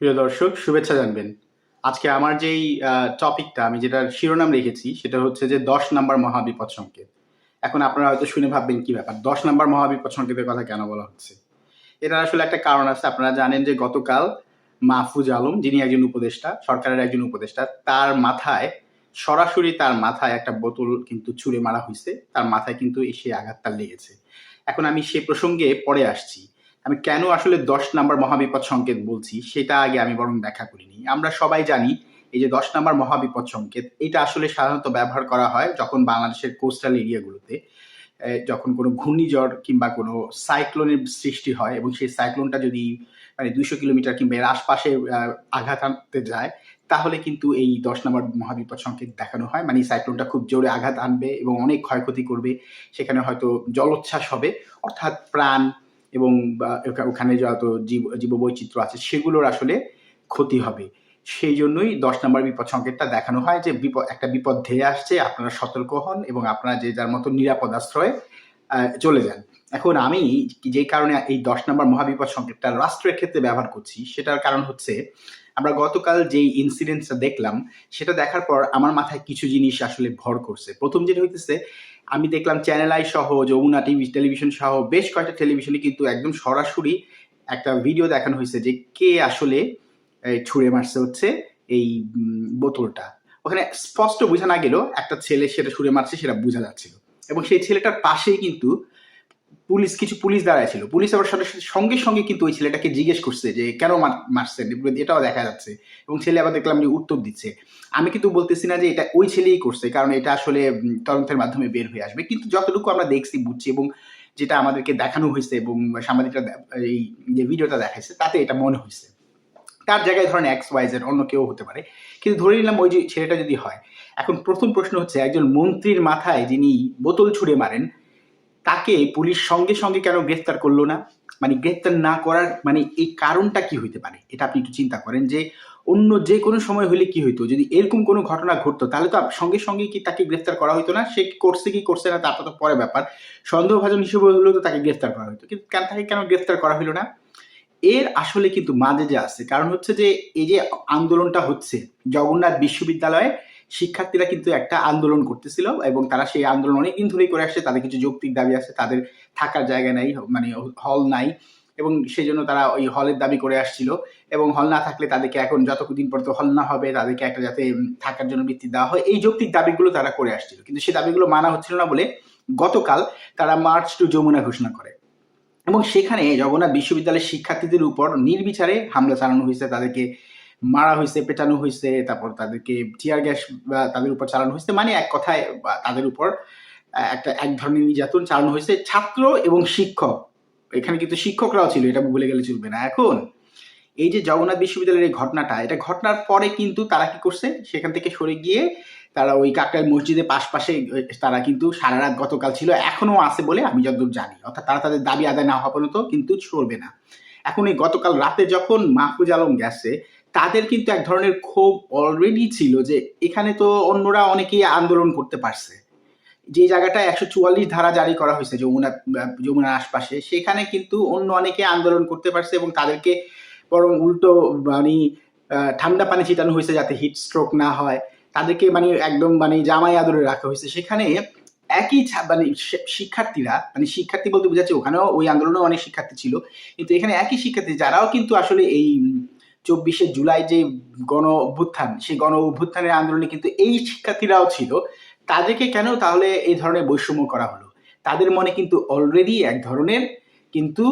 প্রিয় দর্শক, শুভেচ্ছা জানবেন। আজকে আমার যেই টপিকটা আমি যেটার শিরোনাম রেখেছি, সেটা হচ্ছে যে দশ নাম্বার মহাবিপদ সংকেত। এখন আপনারা হয়তো শুনে ভাববেন, কি ব্যাপার? দশ নাম্বার মহাবিপদ সংকেতের কথা কেন বলা হচ্ছে? এটা আসলে একটা কারণ আছে। আপনারা জানেন যে গতকাল মাহফুজ আলম, যিনি একজন উপদেষ্টা, সরকারের একজন উপদেষ্টা, তার মাথায়, সরাসরি তার মাথায় একটা বোতল কিন্তু ছুঁড়ে মারা হয়েছে তার মাথায় কিন্তু এসে আঘাতটা লেগেছে। এখন আমি সে প্রসঙ্গে পরে আসছি। আমি কেন আসলে দশ নাম্বার মহাবিপদ সংকেত বলছি, সেটা আগে আমি বরং ব্যাখ্যা করিনি। আমরা সবাই জানি এই যে দশ নাম্বার মহাবিপদ সংকেত, এটা আসলে সাধারণত ব্যবহার করা হয় যখন বাংলাদেশের কোস্টাল এরিয়াগুলোতে যখন কোনো ঘূর্ণিঝড় কিংবা কোনো সাইক্লোনের সৃষ্টি হয় এবং সেই সাইক্লোনটা যদি মানে দুইশো কিলোমিটার কিংবা এর আশপাশে আঘাত আনতে যায়, তাহলে কিন্তু এই দশ নম্বর মহাবিপদ সংকেত দেখানো হয়। মানে সাইক্লোনটা খুব জোরে আঘাত আনবে এবং অনেক ক্ষয়ক্ষতি করবে, সেখানে হয়তো জলোচ্ছ্বাস হবে। অর্থাৎ প্রাণ এবং ওখানে যত জীব, জীববৈচিত্র্য আছে, সেগুলোর আসলে ক্ষতি হবে। সেই জন্যই দশ নম্বর বিপদ সংকেতটা দেখানো হয় যে বিপদ, একটা বিপদ ধেয়ে আসছে, আপনারা সতর্ক হন এবং আপনারা যে যার মতো নিরাপদ আশ্রয়ে চলে যান। এখন আমি যে কারণে এই দশ নম্বর মহাবিপদ সংকেতটা রাষ্ট্রের ক্ষেত্রে ব্যবহার করছি, সেটার কারণ হচ্ছে আমরা গতকাল যেই ইনসিডেন্টসটা দেখলাম, সেটা দেখার পর আমার মাথায় কিছু জিনিস আসলে ভর করছে। প্রথম যেটা হইতেছে, আমি দেখলাম চ্যানেল আই সহ, যমুনা টিভি টেলিভিশন সহ বেশ কয়েকটা টেলিভিশনে কিন্তু একদম সরাসরি একটা ভিডিও দেখানো হয়েছে যে কে আসলে ছুঁড়ে মারছে হচ্ছে এই বোতলটা। ওখানে স্পষ্ট বোঝা না গেলেও একটা ছেলে সেটা ছুঁড়ে মারছে সেটা বোঝা যাচ্ছিল। এবং সেই ছেলেটার পাশেই কিন্তু পুলিশ, কিছু পুলিশ দাঁড়ায় ছিল পুলিশ আবার সাথে সঙ্গে সঙ্গে কিন্তু ওই ছেলেটাকে জিজ্ঞেস করছে যে, কেন মার- মারছেন? এটাও দেখা যাচ্ছে। এবং ছেলে আবার দেখলাম যে উত্তর দিচ্ছে। আমি কিন্তু বলতেছি না যে এটা ওই ছেলেই করছে, কারণ এটা আসলে তদন্তের মাধ্যমে বের হয়ে আসবে। কিন্তু যতটুকু আমরা দেখছি, বুঝছি এবং যেটা আমাদেরকে দেখানো হয়েছে এবং সাংবাদিকরা এই যে ভিডিওটা দেখাইছে, তাতে এটা মনে হয়েছে। তার জায়গায় ধরেন এক্স ওয়াইজের অন্য কেউ হতে পারে। কিন্তু ধরে নিলাম ওই যে ছেলেটা যদি হয়, এখন প্রথম প্রশ্ন হচ্ছে, একজন মন্ত্রীর মাথায় যিনি বোতল ছুঁড়ে মারেন তাকে পুলিশ সঙ্গে সঙ্গে কেন গ্রেফতার করল না? মানে গ্রেফতার না করার মানে এই কারণটা কি হইতে পারে? এটা আপনি একটু চিন্তা করেন যে অন্য যে কোনো সময় হলে কি হইতো? যদি এরকম কোনো ঘটনা ঘটতো, তাহলে তো সঙ্গে সঙ্গে কি তাকে গ্রেফতার করা হতো না? সে করছে, কি করছে না তারপর তো পরে ব্যাপার। সন্দেহভাজন হিসেবে হলেও তো তাকে গ্রেফতার করা হতো কিন্তু কেন তাকে কেন গ্রেফতার করা হইল না? এর আসলে কিন্তু মাঝে যে আছে। কারণ হচ্ছে যে এই যে আন্দোলনটা হচ্ছে, জগন্নাথ বিশ্ববিদ্যালয়ে শিক্ষার্থীরা কিন্তু একটা আন্দোলন করতেছিল এবং তারা সেই আন্দোলন অনেকদিন ধরেই করে আসছে, তাদের কিছু যৌক্তিক দাবি আছে, তাদের থাকার জায়গা নাই মানে হল নাই এবং সেই জন্য তারা ওই হলের দাবি করে আসছিল এবং হল না থাকলে তাদেরকে এখন যতদিন পর্যন্ত হল না হবে, তাদেরকে একটা যাতে থাকার জন্য বৃত্তি দেওয়া হয়, এই যৌক্তিক দাবিগুলো তারা করে আসছিল। কিন্তু সেই দাবিগুলো মানা হচ্ছিল না বলে গতকাল তারা মার্চ টু যমুনা ঘোষণা করে। এবং সেখানে জগন্নাথ বিশ্ববিদ্যালয়ের শিক্ষার্থীদের উপর নির্বিচারে হামলা চালানো হয়েছে, তাদেরকে মারা হয়েছে পেটানো হয়েছে তারপর তাদেরকে টিয়ার গ্যাস তাদের উপর চালানো হয়েছে মানে এক কথায় তাদের উপর একটা এক ধরনের নির্যাতন চালানো হয়েছে ছাত্র এবং শিক্ষক। এখানে কিন্তু শিক্ষকরাও ছিল, এটা ভুলে গেলে চলবে না। এখন, এই যে জগন্নাথ বিশ্ববিদ্যালয়ের এই ঘটনাটা, এটা ঘটনার পরে কিন্তু তারা কি করছে? সেখান থেকে সরে গিয়ে তারা ওই কাকরাই মসজিদের পাশপাশে তারা কিন্তু সারা রাত গতকাল ছিল, এখনও আছে বলে আমি যতদূর জানি। অর্থাৎ তারা তাদের দাবি আদায় না হওয়া পর্যন্ত কিন্তু সরবে না। এখন এই গতকাল রাতে যখন মাহফুজ আলম গেছে তাদের কিন্তু এক ধরনের ক্ষোভ অলরেডি ছিল যে এখানে তো অন্যরা অনেকেই আন্দোলন করতে পারছে। যে জায়গাটা একশো চুয়াল্লিশ ধারা জারি করা হয়েছে যমুনা, যমুনার আশপাশে, সেখানে কিন্তু অন্য অনেকে আন্দোলন করতে পারছে এবং তাদেরকে বরং উল্টো মানে ঠান্ডা পানি ছিটানো হয়েছে যাতে হিট স্ট্রোক না হয়। তাদেরকে মানে একদম মানে জামাই আদরে রাখা হয়েছে। সেখানে একই মানে শিক্ষার্থীরা মানে শিক্ষার্থী বলতে বোঝাচ্ছে ওখানেও ওই আন্দোলনেও অনেক শিক্ষার্থী ছিল। কিন্তু এখানে একই শিক্ষার্থী, যারাও কিন্তু আসলে এই চব্বিশে জুলাই যে গণ অভ্যুত্থান, সেই গণ অভ্যুত্থানের আন্দোলনে কিন্তু এই শিক্ষার্থীরাও ছিল। তাদেরকে কেন তাহলে এই ধরনের বৈষম্য করা হলো? তাদের মনে কিন্তু অলরেডি এক ধরনের কিন্তু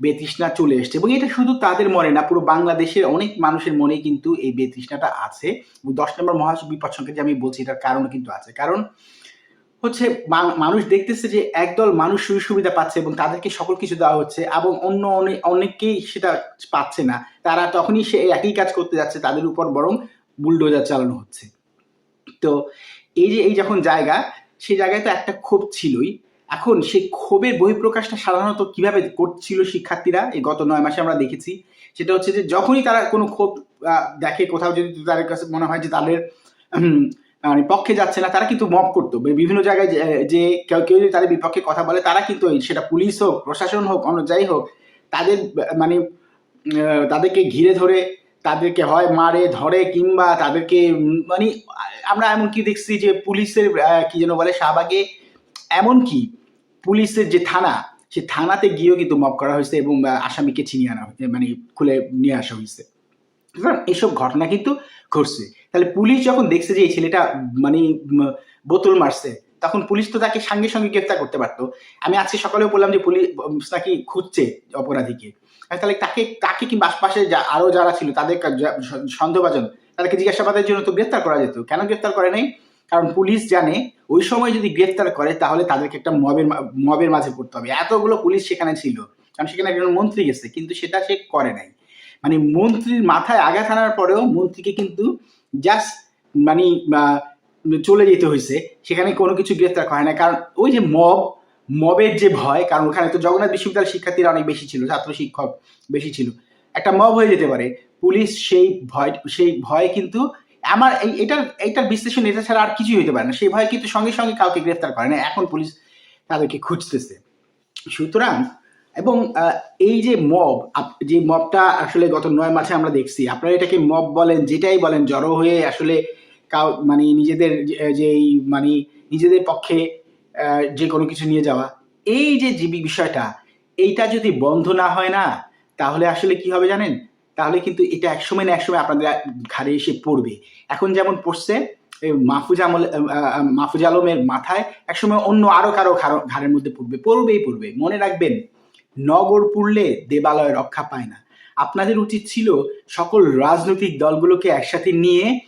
বেতৃষ্ণা চলে এসছে এবং এটা শুধু তাদের মনে না, পুরো বাংলাদেশের অনেক মানুষের মনে কিন্তু এই বেতৃষ্ণাটা আছে। দশ নম্বর মহাবিপদ সংকেত যে আমি বলছি, এটার কারণ কিন্তু আছে। কারণ হচ্ছে মানুষ দেখতেছে যে একদল মানুষ সুযোগ সুবিধা পাচ্ছে এবং তাদেরকে সকল কিছু দেওয়া হচ্ছে এবং অন্য অনেক অনেকেই সেটা পাচ্ছে না। তারা তখনই সে একই কাজ করতে যাচ্ছে, তাদের উপর বরং বুলডোজার চালানো হচ্ছে। তো এই যে, এই যখন জায়গা, সেই জায়গায় তো একটা ক্ষোভ ছিলই। এখন সেই ক্ষোভের বহিঃপ্রকাশটা সাধারণত কীভাবে করছিল শিক্ষার্থীরা, এই গত নয় মাসে আমরা দেখেছি। সেটা হচ্ছে যে, যখনই তারা কোনো ক্ষোভ দেখে, কোথাও যদি তাদের কাছে মনে হয় যে তাদের মানে পক্ষে যাচ্ছে না, তারা কিন্তু মপ করতো। বিভিন্ন জায়গায় যে- কেউ কেউ যদি তাদের বিপক্ষে কথা বলে, তারা কিন্তু সেটা পুলিশ হোক, প্রশাসন হোক, অন্য যাই হোক, তাদের মানে তাদেরকে ঘিরে ধরে, তাদেরকে হয় মারে, ধরে, কিংবা তাদেরকে মানে আমরা এমনকি দেখছি যে পুলিশের কি যেন বলে, শাহবাগে এমনকি পুলিশের যে থানা, সে থানাতে গিয়েও কিন্তু মব করা হয়েছে এবং আসামিকে ছিনিয়ে আনা মানে খুলে নিয়ে আসা হয়েছে। এসব ঘটনা কিন্তু ঘটছে। তাহলে পুলিশ যখন দেখছে যে এই ছেলেটা মানে বোতল মারছে, তখন পুলিশ তো তাকে সঙ্গে সঙ্গে গ্রেফতার করতে পারতো। আমি আজকে সকালেও বললাম যে পুলিশ নাকি খুঁজছে অপরাধীকে। তাহলে তাকে তাকে কিংবা আশপাশে যা, আরও যারা ছিল তাদের কা- সন্দেহভাজন, তাদেরকে জিজ্ঞাসাবাদের জন্য তো গ্রেফতার করা যেত। কেন গ্রেফতার করে নাই? কারণ পুলিশ জানে, ওই সময় যদি গ্রেফতার করে, তাহলে তাদেরকে একটা মবের মবের মাঝে পড়তে হবে। এতগুলো পুলিশ সেখানে ছিল, কারণ সেখানে একজন মন্ত্রী গেছে, কিন্তু সেটা সে করে নাই। মানে মন্ত্রীর মাথায় আঘাত আনার পরেও মন্ত্রীকে কিন্তু জাস্ট মানে চলে যেতে হয়েছে, সেখানে কোনো কিছু গ্রেফতার করে না কারণ ওই যে মব, মবের যে ভয়, কারণ ওখানে তো জগন্নাথ বিশ্ববিদ্যালয়ের শিক্ষার্থীরা অনেক বেশি ছিল, ছাত্র শিক্ষক বেশি ছিল। একটা মব হয়ে যেতে পারে, পুলিশ সেই ভয় সেই ভয় কিন্তু আমার এই, এটার এইটার বিশ্লেষণ, এটা ছাড়া আর কিছুই হতে পারে না। সেই ভয় কিন্তু সঙ্গে সঙ্গে কাউকে গ্রেফতার করে না, এখন পুলিশ তাদেরকে খুঁজতেছে। সুতরাং এবং এই যে মব যে মবটা আসলে গত নয় মাসে আমরা দেখছি, আপনারা এটাকে মব বলেন, যেটাই বলেন, জড়ো হয়ে আসলে কাউ মানে নিজেদের যে- মানে নিজেদের পক্ষে যে কোনো কিছু নিয়ে যাওয়া, এই যে জীবী বিষয়টা, এইটা যদি বন্ধ না হয় না, তাহলে আসলে কি হবে জানেন? তাহলে কিন্তু এটা একসময় না একসময় আপনাদের ঘাড়ে এসে পড়বে। এখন যেমন পড়ছে মাহফুজ আমল মাহফুজ আলমের মাথায় একসময় অন্য আরও কারও ঘাড়- ঘাড়ের মধ্যে পড়বে, পড়বেই পড়বে, মনে রাখবেন। নগর পুড়লে দেবালয় রক্ষা পায় না। আপনাদের উচিত ছিল সকল রাজনৈতিক দলগুলোকে একসাথে নিয়ে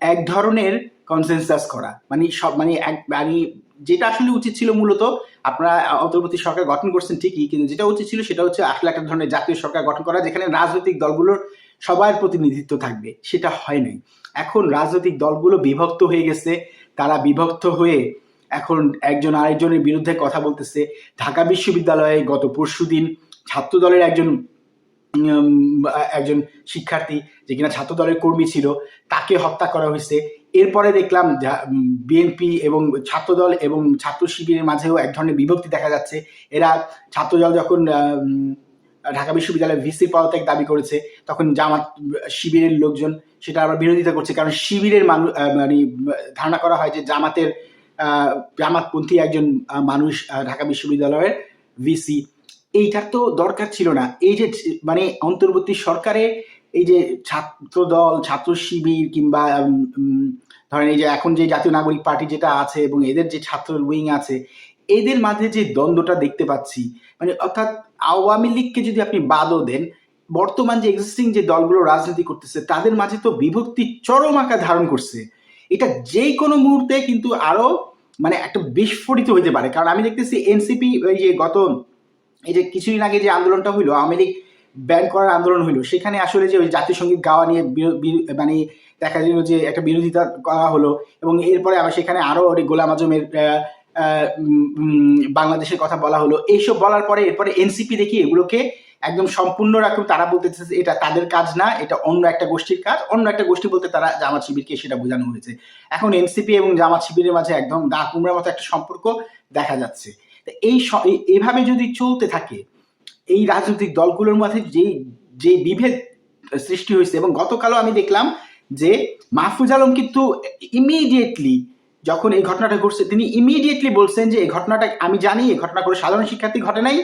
এক ধরনের কনসেনসাস করা। মানে সব মানে এক মানে যেটা আসলে উচিত ছিল মূলত, আপনারা অন্তর্বর্তী সরকার গঠন করছেন ঠিকই, কিন্তু যেটা উচিত ছিল সেটা হচ্ছে আসলে একটা ধরনের জাতীয় সরকার গঠন করা, যেখানে রাজনৈতিক দলগুলোর সবার প্রতিনিধিত্ব থাকবে। সেটা হয় নাই। এখন রাজনৈতিক দলগুলো বিভক্ত হয়ে গেছে, তারা বিভক্ত হয়ে এখন একজন আরেকজনের বিরুদ্ধে কথা বলতেছে। ঢাকা বিশ্ববিদ্যালয়ে গত পরশুদিন ছাত্র দলের একজন একজন শিক্ষার্থী যে কিনা ছাত্র দলের কর্মী ছিল, তাকে হত্যা করা হয়েছে। এরপরে দেখলাম বিএনপি এবং ছাত্রদল এবং ছাত্র শিবিরের মাঝেও এক ধরনের বিভক্তি দেখা যাচ্ছে। এরা ছাত্রদল যখন ঢাকা বিশ্ববিদ্যালয়ে ভিসি পদত্যাগ দাবি করেছে, তখন জামাত, শিবিরের লোকজন সেটা আবার বিরোধিতা করছে। কারণ শিবিরের মানুষ মানে ধারণা করা হয় যে জামাতের জামাতপন্থী একজন মানুষ ঢাকা বিশ্ববিদ্যালয়ের ভিসি এইটার তো দরকার ছিল না। এই যে মানে অন্তর্বর্তী সরকারে এই যে ছাত্র দল ছাত্র শিবির কিংবা ধরেন এই যে এখন যে জাতীয় নাগরিক পার্টি যেটা আছে এবং এদের যে ছাত্র উইং আছে, এদের মাঝে যে দ্বন্দ্বটা দেখতে পাচ্ছি মানে অর্থাৎ আওয়ামী লীগকে যদি আপনি বাদও দেন, বর্তমান যে এক্সিস্টিং যে দলগুলো রাজনীতি করতেছে, তাদের মাঝে তো বিভক্তি চরম আকার ধারণ করছে। এটা যে কোনো মুহূর্তে কিন্তু আরও মানে একটা বিস্ফোরিত হতে পারে। কারণ আমি দেখতেছি এনসিপি ওই যে গত এই যে কিছুদিন আগে যে আন্দোলনটা হইল, আওয়ামী লীগ ব্যান করার আন্দোলন হইল, সেখানে আসলে যে ওই জাতীয় সংগীত গাওয়া নিয়ে মানে দেখা গেল যে একটা বিরোধিতা করা হলো এবং এরপরে আবার সেখানে আরও গোলাম আজমের বাংলাদেশের কথা বলা হলো। এইসব বলার পরে এরপরে এনসিপি দেখি এগুলোকে একদম সম্পূর্ণ রকম তারা বলতেছে এটা তাদের কাজ না, এটা অন্য একটা গোষ্ঠীর কাজ। অন্য একটা গোষ্ঠী বলতে তারা জামাত শিবিরকে সেটা বোঝানো হয়েছে। এখন এনসিপি এবং জামাত শিবিরের মাঝে একদম দা কুমড়ার মতো একটা সম্পর্ক দেখা যাচ্ছে। এই এভাবে যদি চলতে থাকে, এই রাজনৈতিক দলগুলোর মধ্যে যে যে বিভেদ সৃষ্টি হয়েছে এবং গতকালও আমি দেখলাম যে মাহফুজ আলম কিন্তু ইমিডিয়েটলি যখন এই ঘটনাটা ঘটছে, তিনি ইমিডিয়েটলি বলছেন যে এই ঘটনাটা আমি জানি, এই ঘটনা করে সাধারণ শিক্ষার্থী ঘটে নাই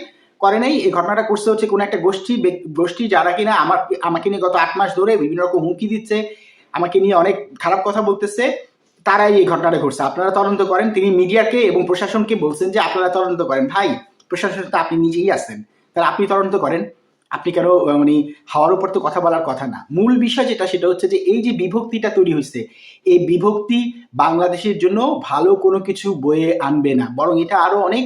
করে নাই। এই ঘটনাটা করছে হচ্ছে কোনো একটা গোষ্ঠী গোষ্ঠী যারা কিনা আমার, আমাকে নিয়ে গত আট মাস ধরে বিভিন্ন রকম হুমকি দিচ্ছে, আমাকে নিয়ে অনেক খারাপ কথা বলতেছে, তারাই এই ঘটনাটা ঘটছে। আপনারা তদন্ত করেন, তিনি মিডিয়াকে এবং প্রশাসনকে বলছেন যে আপনারা তদন্ত করেন। ভাই, প্রশাসন তো আপনি নিজেই আছেন, তাহলে আপনি তদন্ত করেন। আপনি কেন মানে হাওয়ার উপর তো কথা বলার কথা না। মূল বিষয় যেটা, সেটা হচ্ছে যে এই যে বিভক্তিটা তৈরি হয়েছে, এই বিভক্তি বাংলাদেশের জন্য ভালো কোনো কিছু বয়ে আনবে না। বরং এটা আরও অনেক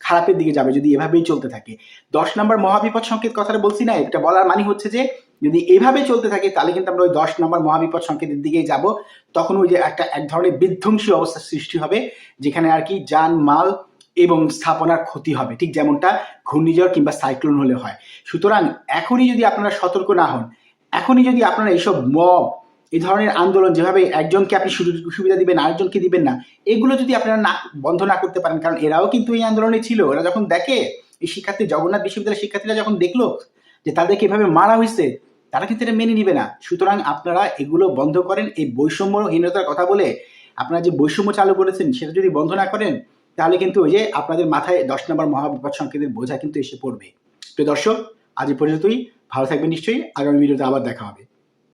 খারাপের দিকে যাবে যদি এভাবেই চলতে থাকে। দশ নম্বর মহাবিপদ সংকেত কথাটা বলছি না, এটা বলার মানে হচ্ছে যে, যদি এভাবে চলতে থাকে, তাহলে কিন্তু আমরা ওই দশ নম্বর মহাবিপদ সংকেতের দিকেই যাব। তখন ওই যে একটা, এক ধরনের বিধ্বংসী অবস্থার সৃষ্টি হবে, যেখানে আর কি যান, মাল এবং স্থাপনার ক্ষতি হবে। ঠিক যেমনটা ঘূর্ণিঝড় কিংবা সাইক্লোন হলে হয়। সুতরাং এখনই যদি আপনারা সতর্ক না হন, এখনই যদি আপনারা এইসব মব এই ধরনের আন্দোলন যেভাবে একজনকে আপনি সুবিধা দিবেন, আরেকজনকে দিবেন না, এগুলো যদি আপনারা না, বন্ধ না করতে পারেন, কারণ এরাও কিন্তু এই আন্দোলনে ছিল। ওরা যখন দেখে, এই শিক্ষার্থী, জগন্নাথ বিশ্ববিদ্যালয়ের শিক্ষার্থীরা যখন দেখল যে তাদেরকে এভাবে মারা হয়েছে, তারা কিন্তু এটা মেনে নিবে না। সুতরাং আপনারা এগুলো বন্ধ করেন, এই বৈষম্যহীনতার কথা বলে আপনারা যে বৈষম্য চালু করেছেন, সেটা যদি বন্ধ না করেন, তাহলে কিন্তু ওই যে আপনাদের মাথায় দশ নম্বর মহাবিপদ সংকেতের বোঝা কিন্তু এসে পড়বে। প্রিয় দর্শক, আজ পর্যন্তই। ভালো থাকবেন নিশ্চয়ই। আগামী ভিডিওতে আবার দেখা হবে।